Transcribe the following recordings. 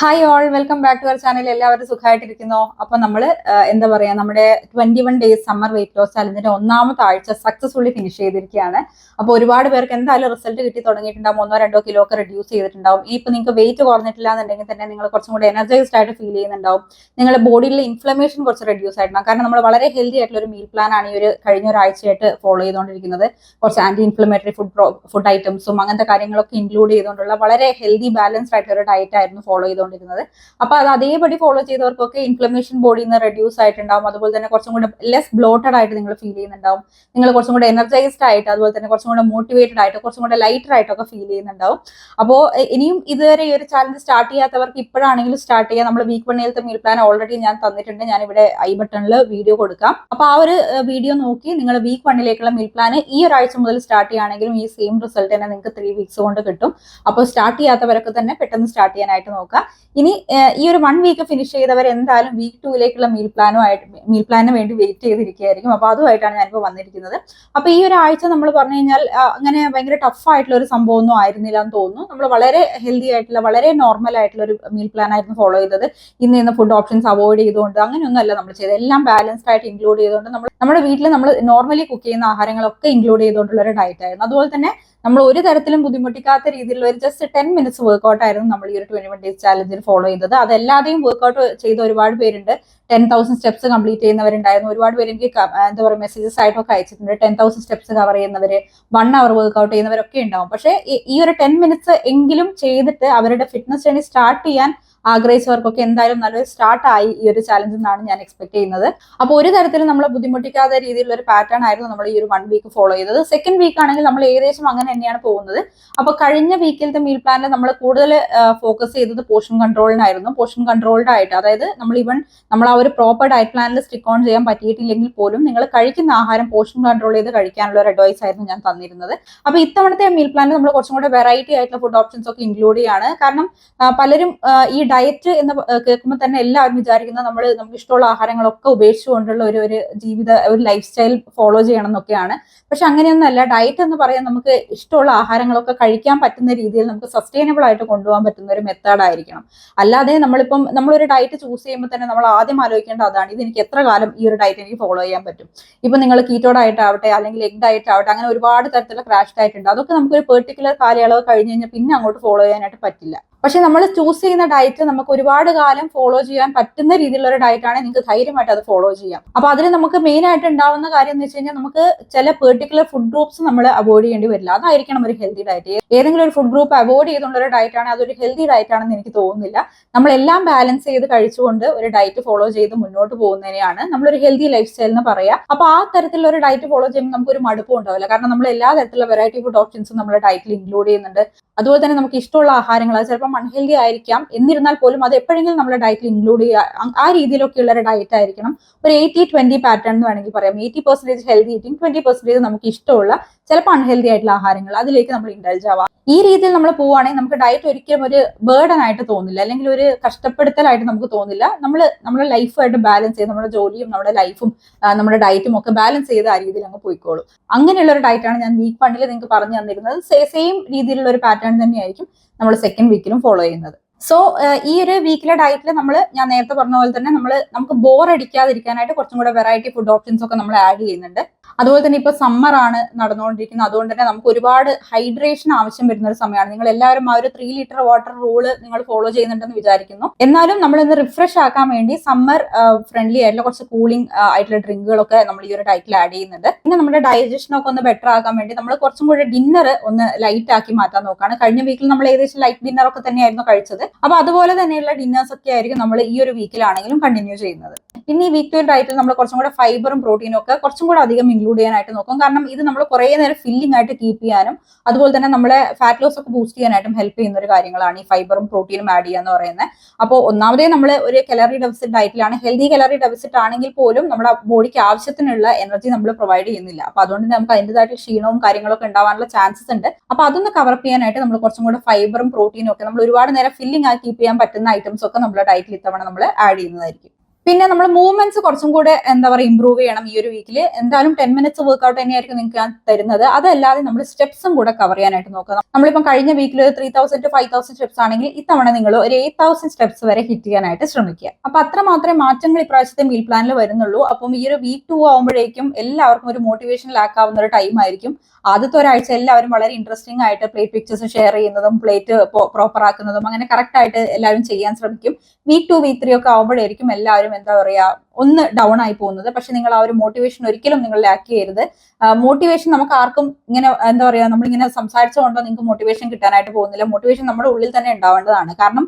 Hi all welcome back to our channel എല്ലാവരും സുഖമായിട്ടിരിക്കുന്നു? അപ്പൊ നമ്മൾ എന്താ പറയാ നമ്മുടെ twenty one days summer weight loss ചാലഞ്ചിന്റെ ഒന്നാമത്തെ ആഴ്ച സക്സസ്ഫുള്ളി ഫിനിഷ് ചെയ്തിരിക്കുകയാണ്. അപ്പോൾ ഒരുപാട് പേർക്ക് എന്തായാലും റിസൾട്ട് കിട്ടി തുടങ്ങിയിട്ടുണ്ടാവും. ഒന്നോ രണ്ടോ കിലോ ഒക്കെ റെഡ്യൂസ് ചെയ്തിട്ടുണ്ടാവും. ഈ ഇപ്പൊ നിങ്ങൾക്ക് വെയിറ്റ് കുറഞ്ഞിട്ടില്ല എന്നുണ്ടെങ്കിൽ തന്നെ നിങ്ങൾ കുറച്ചും കൂടി എനർജൈസ്ഡ് ആയിട്ട് ഫീൽ ചെയ്യുന്നുണ്ടാവും. നിങ്ങളുടെ ബോഡിയിലെ ഇൻഫ്ലമേഷൻ കുറച്ച് റെഡ്യൂസ് ആയിട്ടുണ്ടാവും കാരണം നമ്മൾ വളരെ ഹെൽത്തി ആയിട്ടുള്ള ഒരു മീൽ പ്ലാൻ ആണ് ഈ ഒരു കഴിഞ്ഞ ഒരാഴ്ചയായിട്ട് ഫോളോ ചെയ്തുകൊണ്ടിരിക്കുന്നത്. കുറച്ച് ആന്റി ഇൻഫ്ലമേറ്ററി ഫുഡ് ഫുഡ് ഐറ്റംസും അങ്ങനത്തെ കാര്യങ്ങളൊക്കെ ഇൻക്ലൂഡ് ചെയ്തുകൊണ്ടുള്ള വളരെ ഹെൽത്തി ബാലൻസ്ഡ് ആയിട്ടുള്ള ഒരു ഡയറ്റ് ആയിരുന്നു ഫോളോ ചെയ്തുകൊണ്ടിരുന്നത് അപ്പൊ അത് അതേപടി ഫോളോ ചെയ്തവർക്കൊക്കെ ഇൻഫ്ലമേഷൻ ബോഡിയിൽ നിന്ന് റെഡ്യൂസ് ആയിട്ടുണ്ടാവും. അതുപോലെ തന്നെ കുറച്ചും കൂടെ ലെസ് ബ്ലോട്ടഡ് ആയിട്ട് നിങ്ങൾ ഫീൽ ചെയ്യുന്നുണ്ടാവും. നിങ്ങൾ കുറച്ചും കൂടെ എനർജൈസ്ഡ് ആയിട്ട് അതുപോലെ തന്നെ കുറച്ചും കൂടെ മോട്ടിവേറ്റഡ് ആയിട്ട് കുറച്ചും കൂടെ ലൈറ്റർ ആയിട്ടൊക്കെ ഫീൽ ചെയ്യുന്നുണ്ടാവും. അപ്പോൾ ഇനിയും ഇതുവരെ ഈ ഒരു ചാലഞ്ച് സ്റ്റാർട്ട് ചെയ്യാത്തവർക്ക് ഇപ്പോഴാണെങ്കിലും സ്റ്റാർട്ട് ചെയ്യാം. നമ്മൾ വീക്ക് വണ്ണിലത്തെ മീൽ പ്ലാൻ ഓൾറെഡി ഞാൻ തന്നിട്ടുണ്ട്. ഞാൻ ഇവിടെ ഐ ബട്ടണിൽ വീഡിയോ കൊടുക്കാം. അപ്പോൾ ആ ഒരു വീഡിയോ നോക്കി നിങ്ങൾ വീക്ക് വണ്ണിലേക്കുള്ള മീൽ പ്ലാൻ ഈ ഒരാഴ്ച മുതൽ സ്റ്റാർട്ട് ചെയ്യുകയാണെങ്കിലും ഈ സെയിം റിസൾട്ട് തന്നെ നിങ്ങൾക്ക് ത്രീ വീക്സ് കൊണ്ട് കിട്ടും. അപ്പോൾ സ്റ്റാർട്ട് ചെയ്യാത്തവരൊക്കെ തന്നെ പെട്ടെന്ന് സ്റ്റാർട്ട് ചെയ്യാനായിട്ട് നോക്കുക. ഇനി ഈ ഒരു വൺ വീക്ക് ഫിനിഷ് ചെയ്തവർ എന്തായാലും വീക്ക് ടൂയിലേക്കുള്ള മീൽ പ്ലാനുമായിട്ട് മീൽ പ്ലാനിന് വേണ്ടി വെയിറ്റ് ചെയ്തിരിക്കുകയായിരിക്കും. അപ്പോൾ അതുമായിട്ടാണ് ഞാനിപ്പോൾ വന്നിരിക്കുന്നത്. അപ്പോൾ ഈ ഒരു ആഴ്ച നമ്മൾ പറഞ്ഞു കഴിഞ്ഞാൽ അങ്ങനെ ഭയങ്കര ടഫ് ആയിട്ടുള്ള ഒരു സംഭവം ഒന്നും ആയിരുന്നില്ല എന്ന് തോന്നുന്നു. നമ്മൾ വളരെ ഹെൽത്തി ആയിട്ടുള്ള വളരെ നോർമൽ ആയിട്ടുള്ള ഒരു മീൽ പ്ലാൻ ആയിരുന്നു ഫോളോ ചെയ്തത്. ഇന്ന് ഇന്ന് ഫുഡ് ഓപ്ഷൻസ് അവോയ്ഡ് ചെയ്തുകൊണ്ട് അങ്ങനെയൊന്നും അല്ല നമ്മൾ ചെയ്തത്. എല്ലാം ബാലൻസ്ഡ് ആയിട്ട് ഇൻക്ലൂഡ് ചെയ്തുകൊണ്ട് നമ്മൾ നമ്മുടെ വീട്ടിൽ നമ്മൾ നോർമലി കുക്ക് ചെയ്യുന്ന ആഹാരങ്ങളൊക്കെ ഇൻക്ലൂഡ് ചെയ്തുകൊണ്ടുള്ള ഒരു ഡയറ്റ് ആയിരുന്നു. അതുപോലെ തന്നെ നമ്മൾ ഒരു തരത്തിലും ബുദ്ധിമുട്ടിക്കാത്ത രീതിയിൽ ഒരു ജസ്റ്റ് ടെൻ മിനിറ്റ്സ് വർക്ക്ഔട്ട് ആയിരുന്നു നമ്മൾ ഈ ഒരു ട്വന്റി വൺ ഡേയ്സ് ചാലഞ്ചിൽ ഫോളോ ചെയ്തത്. അതല്ലാതെയും വർക്ക്ഔട്ട് ചെയ്ത ഒരുപാട് പേരുണ്ട്. ടെൻ തൗസൻഡ് സ്റ്റെപ്സ് കംപ്ലീറ്റ് ചെയ്യുന്നവരുണ്ടായിരുന്നു. ഒരുപാട് പേര് എനിക്ക് എന്താ പറയുക മെസ്സേജസ് ആയിട്ടൊക്കെ അയച്ചിട്ടുണ്ട്. ടെൻ തൗസൻഡ് സ്റ്റെപ്സ് കവർ ചെയ്യുന്നവര് വൺ അവർ വർക്ക്ഔട്ട് ചെയ്യുന്നവരൊക്കെ ഉണ്ടാവും. പക്ഷേ ഈ ഒരു ടെൻ മിനിറ്റ്സ് എങ്കിലും ചെയ്തിട്ട് അവരുടെ ഫിറ്റ്നസ് ജേണി സ്റ്റാർട്ട് ചെയ്യാൻ ആഗ്രഹിച്ചവർക്കൊക്കെ എന്തായാലും നല്ലൊരു സ്റ്റാർട്ട് ആയി ഈ ഒരു ചാലഞ്ച് എന്നാണ് ഞാൻ എക്സ്പെക്ട് ചെയ്യുന്നത്. അപ്പോൾ ഒരു തരത്തിലും നമ്മൾ ബുദ്ധിമുട്ടിക്കാത്ത രീതിയിലുള്ള ഒരു പാറ്റേൺ ആയിരുന്നു നമ്മൾ ഈ ഒരു വൺ വീക്ക് ഫോളോ ചെയ്തത്. സെക്കൻഡ് വീക്ക് ആണെങ്കിൽ നമ്മൾ ഏകദേശം അങ്ങനെ തന്നെയാണ് പോകുന്നത്. അപ്പൊ കഴിഞ്ഞ വീക്കിലത്തെ മീൽ പ്ലാനിൽ നമ്മൾ കൂടുതൽ ഫോക്കസ് ചെയ്തത് പോഷൻ കൺട്രോളിനായിരുന്നു പോഷൻ കൺട്രോൾഡ് ആയിട്ട് അതായത് നമ്മൾ ഈവൻ നമ്മൾ ആ ഒരു പ്രോപ്പർ ഡയറ്റ് പ്ലാനിൽ സ്റ്റിക്ക് ഓൺ ചെയ്യാൻ പറ്റിയിട്ടില്ലെങ്കിൽ പോലും നിങ്ങൾ കഴിക്കുന്ന ആഹാരം പോഷൻ കൺട്രോൾ ചെയ്ത് കഴിക്കാനുള്ള ഒരു അഡ്വൈസ് ആയിരുന്നു ഞാൻ തന്നിരുന്നത്. അപ്പൊ ഇത്തവണത്തെ മീൽ പ്ലാനിൽ നമ്മൾ കുറച്ചും കൂടെ വെറൈറ്റി ആയിട്ടുള്ള ഫുഡ് ഓപ്ഷൻസ് ഒക്കെ ഇൻക്ലൂഡ് ചെയ്യാണ്. കാരണം പലരും ഈ ഡയറ്റ് എന്ന് കേൾക്കുമ്പോൾ തന്നെ എല്ലാവരും വിചാരിക്കുന്നത് നമ്മൾ നമുക്ക് ഇഷ്ടമുള്ള ആഹാരങ്ങളൊക്കെ ഉപേക്ഷിച്ചുകൊണ്ടുള്ള ഒരു ഒരു ജീവിത ഒരു ലൈഫ് സ്റ്റൈൽ ഫോളോ ചെയ്യണം എന്നൊക്കെയാണ് പക്ഷെ അങ്ങനെയൊന്നുമല്ല ഡയറ്റ് എന്ന് പറയാൻ നമുക്ക് ഇഷ്ടമുള്ള ആഹാരങ്ങളൊക്കെ കഴിക്കാൻ പറ്റുന്ന രീതിയിൽ നമുക്ക് സസ്റ്റൈനബിൾ ആയിട്ട് കൊണ്ടുപോകാൻ പറ്റുന്ന ഒരു മെത്തേഡ് ആയിരിക്കണം. അല്ലാതെ നമ്മളിപ്പം നമ്മളൊരു ഡയറ്റ് ചൂസ് ചെയ്യുമ്പോൾ തന്നെ നമ്മൾ ആദ്യം ആലോചിക്കേണ്ട അതാണ്. ഇത് എനിക്ക് എത്ര കാലം ഈ ഒരു ഡയറ്റ് എനിക്ക് ഫോളോ ചെയ്യാൻ പറ്റും? ഇപ്പൊ നിങ്ങൾ കീറ്റോ ഡയറ്റ് ആവട്ടെ അല്ലെങ്കിൽ എഗ് ഡയറ്റ് ആവട്ടെ അങ്ങനെ ഒരുപാട് തരത്തിലുള്ള ക്രാഷ് ഡയറ്റ് ഉണ്ട്. അതൊക്കെ നമുക്ക് ഒരു പെർട്ടിക്കുലർ കാലയളവ് കഴിഞ്ഞ് കഴിഞ്ഞാൽ പിന്നെ അങ്ങോട്ട് ഫോളോ ചെയ്യാനായിട്ട് പറ്റില്ല. പക്ഷെ നമ്മൾ ചൂസ് ചെയ്യുന്ന ഡയറ്റ് നമുക്ക് ഒരുപാട് കാലം ഫോളോ ചെയ്യാൻ പറ്റുന്ന രീതിയിലുള്ള ഒരു ഡയറ്റാണ് നിങ്ങൾക്ക് ധൈര്യമായിട്ട് അത് ഫോളോ ചെയ്യാം. അപ്പൊ അതിൽ നമുക്ക് മെയിൻ ആയിട്ട് ഉണ്ടാവുന്ന കാര്യം എന്ന് വെച്ച് കഴിഞ്ഞാൽ നമുക്ക് ചില പെർട്ടിക്കുലർ ഫുഡ് ഗ്രൂപ്പ്സ് നമ്മൾ അവോയ്ഡ് ചെയ്യേണ്ടി വരില്ല. അതായിരിക്കണം ഒരു ഹെൽത്തി ഡയറ്റ് ഏതെങ്കിലും ഒരു ഫുഡ് ഗ്രൂപ്പ് അവോയ്ഡ് ചെയ്തുള്ള ഒരു ഡയറ്റ് ആണ് അതൊരു ഹെൽത്തി ഡയറ്റ് ആണെന്ന് എനിക്ക് തോന്നുന്നില്ല. നമ്മളെല്ലാം ബാലൻസ് ചെയ്ത് കഴിച്ചുകൊണ്ട് ഒരു ഡയറ്റ് ഫോളോ ചെയ്ത് മുന്നോട്ട് പോകുന്നതിനെയാണ് നമ്മളൊരു ഹെൽത്തി ലൈഫ് സ്റ്റൈൽ എന്ന് പറയാം. അപ്പൊ ആ തരത്തിലുള്ള ഒരു ഡയറ്റ് ഫോളോ ചെയ്യുമ്പോൾ നമുക്ക് ഒരു മടുപ്പും ഉണ്ടാവില്ല. കാരണം നമ്മൾ എല്ലാ തരത്തിലുള്ള വെറൈറ്റി ഫുഡ് ഓപ്ഷൻസും നമ്മുടെ ഡയറ്റിൽ ഇൻക്ലൂഡ് ചെയ്യുന്നുണ്ട്. അതുപോലെ തന്നെ നമുക്ക് ഇഷ്ടമുള്ള ആഹാരങ്ങൾ ചിലപ്പോൾ അൺഹെൽതി ആയിരിക്കാം. എന്നിരുന്നാൽ പോലും അത് എപ്പോഴെങ്കിലും നമ്മുടെ ഡയറ്റിൽ ഇൻക്ലൂഡ് ചെയ്യുക. ആ രീതിയിലൊക്കെയുള്ള ഒരു ഡയറ്റ് ആയിരിക്കണം. ഒരു എയ്റ്റി ട്വന്റി പാറ്റേൺ എന്ന് വേണമെങ്കിൽ പറയാം. Eighty percentage healthy eating twenty percentage നമുക്ക് ഇഷ്ടമുള്ള ചിലപ്പോൾ അൺഹെൽതി ആയിട്ടുള്ള ആഹാരങ്ങൾ അതിലേക്ക് നമ്മൾ ഇൻഡൽജ് ആവാം. ഈ രീതിയിൽ നമ്മൾ പോവുകയാണെങ്കിൽ നമുക്ക് ഡയറ്റ് ഒരിക്കലും ഒരു ബേർഡൻ ആയിട്ട് തോന്നില്ല. അല്ലെങ്കിൽ ഒരു കഷ്ടപ്പെടുത്തലായിട്ട് നമുക്ക് തോന്നില്ല. നമ്മൾ നമ്മുടെ ലൈഫുമായിട്ട് ബാലൻസ് ചെയ്ത് നമ്മുടെ ജോലിയും നമ്മുടെ ലൈഫും നമ്മുടെ ഡയറ്റും ഒക്കെ ബാലൻസ് ചെയ്ത് ആ രീതിയിൽ അങ്ങ് പോയിക്കോളും. അങ്ങനെയുള്ള ഒരു ഡയറ്റാണ് ഞാൻ വീക്ക് വണ്ണിൽ നിങ്ങൾക്ക് പറഞ്ഞു തന്നിരുന്നത്. സെയിം രീതിയിലുള്ള ഒരു പാറ്റേൺ തന്നെയായിരിക്കും. നമ്മൾ സെക്കൻഡ് വീക്കിലും ഫോളോ ചെയ്യുന്നത്. സോ ഈ ഒരു വീക്കിലെ ഡയറ്റിൽ നമ്മൾ ഞാൻ നേരത്തെ പറഞ്ഞ പോലെ തന്നെ നമ്മൾ നമുക്ക് ബോർ അടിക്കാതിരിക്കാനായിട്ട് കുറച്ചും കൂടെ വെറൈറ്റി ഫുഡ് ഓപ്ഷൻസ് ഒക്കെ നമ്മൾ ആഡ് ചെയ്യുന്നുണ്ട്. അതുപോലെ തന്നെ ഇപ്പൊ സമ്മർ ആണ് നടന്നുകൊണ്ടിരിക്കുന്നത്. അതുകൊണ്ട് തന്നെ നമുക്ക് ഒരുപാട് ഹൈഡ്രേഷൻ ആവശ്യം വരുന്ന ഒരു സമയമാണ്. നിങ്ങൾ എല്ലാവരും ആ ഒരു ത്രീ ലിറ്റർ വാട്ടർ റൂൾ നിങ്ങൾ ഫോളോ ചെയ്യുന്നുണ്ടെന്ന് വിചാരിക്കുന്നു. എന്നാലും നമ്മൾ ഇന്ന് റിഫ്രഷ് ആക്കാൻ വേണ്ടി സമ്മർ ഫ്രണ്ട്ലി ആയിട്ടുള്ള കുറച്ച് കൂളിംഗ് ആയിട്ടുള്ള ഡ്രിങ്കുകളൊക്കെ നമ്മൾ ഈ ഒരു ഡയറ്റിൽ ആഡ് ചെയ്യുന്നുണ്ട്. പിന്നെ നമ്മുടെ ഡൈജഷനൊക്കെ ഒന്ന് ബെറ്റർ ആക്കാൻ വേണ്ടി നമ്മൾ കുറച്ചും കൂടി ഡിന്നർ ഒന്ന് ലൈറ്റ് ആക്കി മാറ്റാൻ നോക്കുകയാണ്. കഴിഞ്ഞ വീക്കിൽ നമ്മൾ ഏകദേശം ലൈറ്റ് ഡിന്നർ ഒക്കെ തന്നെയായിരുന്നു കഴിച്ചത്. അപ്പൊ അതുപോലെ തന്നെയുള്ള ഡിന്നേഴ്സ് ഒക്കെ ആയിരിക്കും നമ്മൾ ഈ ഒരു വീക്കിലാണെങ്കിലും കണ്ടിന്യൂ ചെയ്യുന്നത്. ഇനി ഈ വീക്കിൽ ഡയറ്റിൽ നമ്മൾ കുറച്ചും കൂടെ ഫൈബറും പ്രോട്ടീനും ഒക്കെ കുറച്ചും കൂടെ അധികം ഇൻക്ലൂഡ് ചെയ്യാനായിട്ട് നോക്കും. കാരണം ഇത് നമ്മൾ കുറേ നേരം ഫില്ലിംഗ് ആയിട്ട് കീപ്പ് ചെയ്യാനും അതുപോലെ തന്നെ നമ്മളെ ഫാറ്റ് ലോസ് ഒക്കെ ബൂസ്റ്റ് ചെയ്യാനായിട്ടും ഹെൽപ്പ് ചെയ്യുന്ന ഒരു കാര്യങ്ങളാണ് ഈ ഫൈബറും പ്രോട്ടീനും ആഡ് ചെയ്യുക എന്ന് പറയുന്നത്. അപ്പോൾ ഒന്നാമതേ നമ്മൾ ഒരു കലറി ഡെഫിസിറ്റ് ഡയറ്റിലാണ് ഹെൽത്തി കലറി ഡെഫിസിറ്റ് ആണെങ്കിൽ പോലും നമ്മുടെ ബോഡിക്ക് ആവശ്യത്തിനുള്ള എനർജി നമ്മൾ പ്രൊവൈഡ് ചെയ്യുന്നില്ല. അപ്പൊ അതുകൊണ്ട് നമുക്ക് അതിന്റെതായിട്ട് ക്ഷീണവും കാര്യങ്ങളൊക്കെ ഉണ്ടാവാനുള്ള ചാൻസസ് ഉണ്ട്. അപ്പൊ അതൊന്ന് കവർ ചെയ്യാനായിട്ട് നമ്മൾ കുറച്ചും കൂടെ ഫൈബറും പ്രോട്ടീനും ഒക്കെ നമ്മൾ ഒരുപാട് നേരം ഫില്ലിംഗ് ആയി കീപ്പ് ചെയ്യാൻ പറ്റുന്ന ഐറ്റംസ് ഒക്കെ നമ്മുടെ ഡയറ്റിൽ ഇത്തവണ നമ്മൾ ആഡ് ചെയ്യുന്നതായിരിക്കും. പിന്നെ നമ്മൾ മൂവ്മെന്റ്സ് കുറച്ചും കൂടെ എന്താ പറയുക ഇമ്പ്രൂവ് ചെയ്യണം ഈ ഒരു വീക്കിൽ എന്തായാലും ടെൻ മിനിറ്റ്സ് വർക്ക്ഔട്ട് തന്നെയായിരിക്കും നിങ്ങൾക്ക് ഞാൻ തരുന്നത്. അതല്ലാതെ നമ്മൾ സ്റ്റെപ്സും കൂടെ കവർ ചെയ്യാനായിട്ട് നോക്കുക നമ്മളിപ്പം കഴിഞ്ഞ വീക്കിൽ three thousand to five thousand steps ആണെങ്കിൽ ഇത്തവണ നിങ്ങൾ ഒരു എയ്റ്റ് തൗസൻഡ് സ്റ്റെപ്സ് വരെ ഹിറ്റ് ചെയ്യാനായിട്ട് ശ്രമിക്കുക. അപ്പൊ അത്ര മാത്രമേ മാറ്റങ്ങൾ ഇപ്രാവശ്യത്തെ മീൽ പ്ലാനിൽ വരുന്നുള്ളൂ. അപ്പം ഈ ഒരു വീക്ക് ടു ആകുമ്പോഴേക്കും എല്ലാവർക്കും ഒരു മോട്ടിവേഷൻ ലാക്ക് ആവുന്ന ഒരു ടൈം ആയിരിക്കും. ആദ്യത്തെ ഒരാഴ്ച എല്ലാവരും വളരെ ഇൻട്രസ്റ്റിംഗ് ആയിട്ട് പ്ലേറ്റ് പിക്ചേഴ്സ് ഷെയർ ചെയ്യുന്നതും പ്ലേറ്റ് പ്രോപ്പർ ആക്കുന്നതും അങ്ങനെ കറക്റ്റ് ആയിട്ട് എല്ലാവരും ചെയ്യാൻ ശ്രമിക്കും. വീക്ക് ടു വീക്ക് ത്രീ ഒക്കെ ആകുമ്പോഴായിരിക്കും എല്ലാവരും എന്താ പറയാ ഒന്ന് ഡൗൺ ആയി പോകുന്നത്. പക്ഷെ നിങ്ങൾ ആ ഒരു മോട്ടിവേഷൻ ഒരിക്കലും നിങ്ങൾ ലാക്ക് ചെയ്യരുത്. മോട്ടിവേഷൻ നമുക്ക് ആർക്കും ഇങ്ങനെ എന്താ പറയാ നമ്മളിങ്ങനെ സംസാരിച്ചുകൊണ്ടോ നിങ്ങൾക്ക് മോട്ടിവേഷൻ കിട്ടാനായിട്ട് പോകുന്നില്ല. മോട്ടിവേഷൻ നമ്മുടെ ഉള്ളിൽ തന്നെ ഉണ്ടാവേണ്ടതാണ്. കാരണം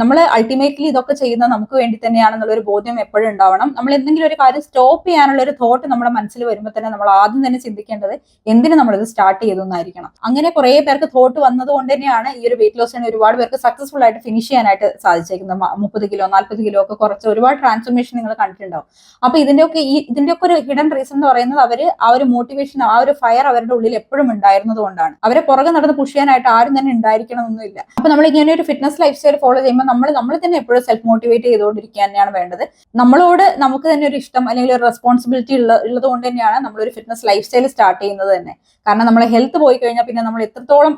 നമ്മൾ അൾട്ടിമേറ്റ്ലി ഇതൊക്കെ ചെയ്യുന്നത് നമുക്ക് വേണ്ടി തന്നെയാണെന്നുള്ള ഒരു ബോധ്യം എപ്പോഴും ഉണ്ടാവണം. നമ്മൾ എന്തെങ്കിലും ഒരു കാര്യം സ്റ്റോപ്പ് ചെയ്യാനുള്ള ഒരു തോട്ട് നമ്മുടെ മനസ്സിൽ വരുമ്പോൾ തന്നെ നമ്മൾ ആദ്യം തന്നെ ചിന്തിക്കേണ്ടത് എന്തിനു നമ്മളിത് സ്റ്റാർട്ട് ചെയ്തു എന്നായിരിക്കണം. അങ്ങനെ കുറേ പേർക്ക് തോട്ട് വന്നത് കൊണ്ട് തന്നെയാണ് ഈ ഒരു വെയിറ്റ് ലോസിന് ഒരുപാട് പേർക്ക് സക്സസ്ഫുൾ ആയിട്ട് ഫിനിഷ് ചെയ്യാനായിട്ട് സാധിച്ചേക്കുന്നത്. മുപ്പത് കിലോ നാൽപ്പത് കിലോ ഒക്കെ കുറച്ച് ഒരുപാട് ട്രാൻസ്ഫോർമേഷൻ നിങ്ങൾ കണ്ടിട്ടുണ്ടാവും അപ്പൊ ഇതിന്റെയൊക്കെ ഈ ഇതിന്റെയൊക്കെ ഒരു ഹിഡൻ റീസൺ എന്ന് പറയുന്നത് അവർ ആ ഒരു മോട്ടിവേഷൻ ആ ഒരു ഫയർ അവരുടെ ഉള്ളിൽ എപ്പോഴും ഉണ്ടായിരുന്നത് കൊണ്ടാണ്. അവരെ പുറകെ നടന്ന് പുഷ് ചെയ്യാനായിട്ട് ആരും തന്നെ ഉണ്ടായിരിക്കണമെന്നില്ല അപ്പൊ നമ്മൾ ഇങ്ങനെ ഒരു ഫിറ്റ്നസ് ലൈഫ് സ്റ്റൈൽ ഫോളോ ചെയ്യുമ്പോൾ നമ്മൾ നമ്മൾ തന്നെ എപ്പോഴും സെൽഫ് മോട്ടിവേറ്റ് ചെയ്തുകൊണ്ടിരിക്കുക തന്നെയാണ് വേണ്ടത്. നമ്മളോട് നമുക്ക് തന്നെ ഒരു ഇഷ്ടം അല്ലെങ്കിൽ ഒരു റെസ്പോൺസിബിലിറ്റി ഉള്ള ഉള്ളത് കൊണ്ട് തന്നെയാണ് നമ്മളൊരു ഫിറ്റ്നസ് ലൈഫ് സ്റ്റൈൽ സ്റ്റാർട്ട് ചെയ്യുന്നത് തന്നെ. കാരണം നമ്മളെ ഹെൽത്ത് പോയി കഴിഞ്ഞാൽ പിന്നെ നമ്മൾ എത്രത്തോളം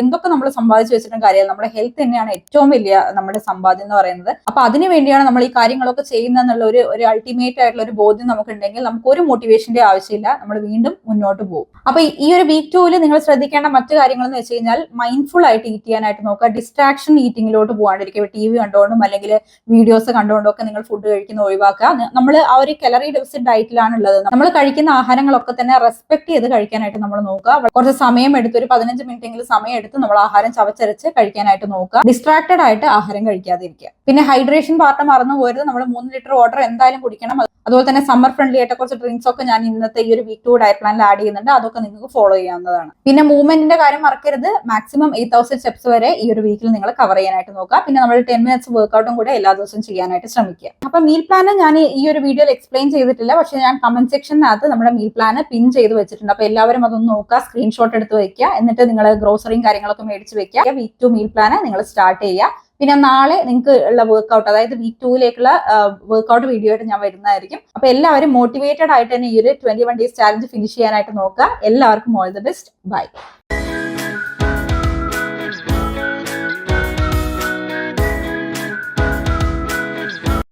എന്തൊക്കെ നമ്മൾ സമ്പാദിച്ചു വെച്ചിട്ടും കാര്യമില്ല. നമ്മുടെ ഹെൽത്ത് തന്നെയാണ് ഏറ്റവും വലിയ നമ്മുടെ സമ്പാദ്യം എന്ന് പറയുന്നത്. അപ്പൊ അതിനു വേണ്ടിയാണ് നമ്മൾ ഈ കാര്യങ്ങളൊക്കെ ചെയ്യുന്നതെന്നുള്ള ഒരു ഒരു ഒരു അൾട്ടിമേറ്റ് ആയിട്ടുള്ള ഒരു ബോധ്യം നമുക്ക് ഉണ്ടെങ്കിൽ നമുക്ക് ഒരു മോട്ടിവേഷന്റെ ആവശ്യമില്ല. നമ്മൾ വീണ്ടും മുന്നോട്ട് പോകും. അപ്പൊ ഈ- ഈ ഒരു വീക്ക് ടൂവിൽ നിങ്ങൾ ശ്രദ്ധിക്കേണ്ട മറ്റു കാര്യങ്ങൾ എന്ന് വെച്ച് കഴിഞ്ഞാൽ മൈൻഡ്ഫുൾ ആയിട്ട് ഈറ്റ് ചെയ്യാനായിട്ട് നോക്കുക. ഡിസ്ട്രാക്ഷൻ ഈറ്റിംഗിലോട്ട് പോകാണ്ടിരിക്കുക ടി വി കണ്ടുകൊണ്ടും അല്ലെങ്കിൽ വീഡിയോസ് കണ്ടുകൊണ്ടും ഒക്കെ നിങ്ങൾ ഫുഡ് കഴിക്കുന്ന ഒഴിവാക്കുക. നമ്മൾ ആ ഒരു കലറി ഡെഫിസിറ്റ് ഡയറ്റിലാണ് ഉള്ളത് നമ്മൾ കഴിക്കുന്ന ആഹാരങ്ങളൊക്കെ തന്നെ റെസ്പെക്ട് ചെയ്ത് കഴിക്കാനായിട്ട് നമ്മൾ നോക്കുക. കുറച്ച് സമയം എടുത്ത് ഒരു പതിനഞ്ച് മിനിറ്റ് എങ്കിലും സമയം എടുത്ത് നമ്മൾ ആഹാരം ചവച്ചരച്ച് കഴിക്കാനായിട്ട് നോക്കുക. ഡിസ്ട്രാക്റ്റഡ് ആയിട്ട് ആഹാരം കഴിക്കാതിരിക്കുക. പിന്നെ ഹൈഡ്രേഷൻ പാർട്ട് മറന്നു പോയത് നമ്മൾ മൂന്ന് ലിറ്റർ വാട്ടർ എന്തായാലും കുടിക്കണം. അതുപോലെ തന്നെ സമ്മർ ഫ്രണ്ട്ലി ആയിട്ട് കുറച്ച് ഡ്രിങ്ക്സ് ഒക്കെ ഞാൻ ഇന്നത്തെ ഈ ഒരു വീക്ക് ടു ഡയറ്റ് പ്ലാനിൽ ആഡ് ചെയ്യുന്നുണ്ട്. അതൊക്കെ നിങ്ങൾക്ക് ഫോളോ ചെയ്യാവുന്നതാണ്. പിന്നെ മൂവ്മെന്റിന്റെ കാര്യം മറക്കരുത്. മാക്സിമം എയ്റ്റ് തൗസൻഡ് സ്റ്റെപ്സ് വരെ ഈ ഒരു വീക്കിൽ നിങ്ങൾ കവർ ചെയ്യാനായിട്ട് നോക്കുക. പിന്നെ നമ്മൾ ടെൻ മിനിറ്റ്സ് വർക്ക്ഔട്ടും കൂടെ എല്ലാ ദിവസവും ചെയ്യാനായിട്ട് ശ്രമിക്കുക. അപ്പൊ മീൽ പ്ലാൻ ഞാൻ ഈ ഒരു വീഡിയോയിൽ എക്സ്പ്ലെയിൻ ചെയ്തിട്ടില്ല. പക്ഷെ ഞാൻ കമന്റ് സെക്ഷനകത്ത് നമ്മുടെ മീൽ പ്ലാൻ പിൻ ചെയ്ത് വെച്ചിട്ടുണ്ട്. അപ്പൊ എല്ലാവരും അതൊന്ന് നോക്കുക. സ്ക്രീൻഷോട്ട് എടുത്ത് വെക്കുക. എന്നിട്ട് നിങ്ങൾ ഗ്രോസറിയും കാര്യങ്ങളൊക്കെ മേടിച്ച് വെക്കുക. വീക്ക് ടു മീൽ പ്ലാൻ നിങ്ങൾ സ്റ്റാർട്ട് ചെയ്യുക. പിന്നെ നാളെ നിങ്ങൾക്ക് ഉള്ള വർക്ക്ഔട്ട് അതായത് വീക്ക് ടൂയിലേക്കുള്ള വർക്ക്ഔട്ട് വീഡിയോ ആയിട്ട് ഞാൻ വരുന്നതായിരിക്കും. അപ്പൊ എല്ലാവരും മോട്ടിവേറ്റഡ് ആയിട്ട് തന്നെ ഈ ഒരു twenty one days challenge finish ചെയ്യാനായിട്ട് നോക്കുക. എല്ലാവർക്കും ഓൾ ദി ബെസ്റ്റ് ബൈ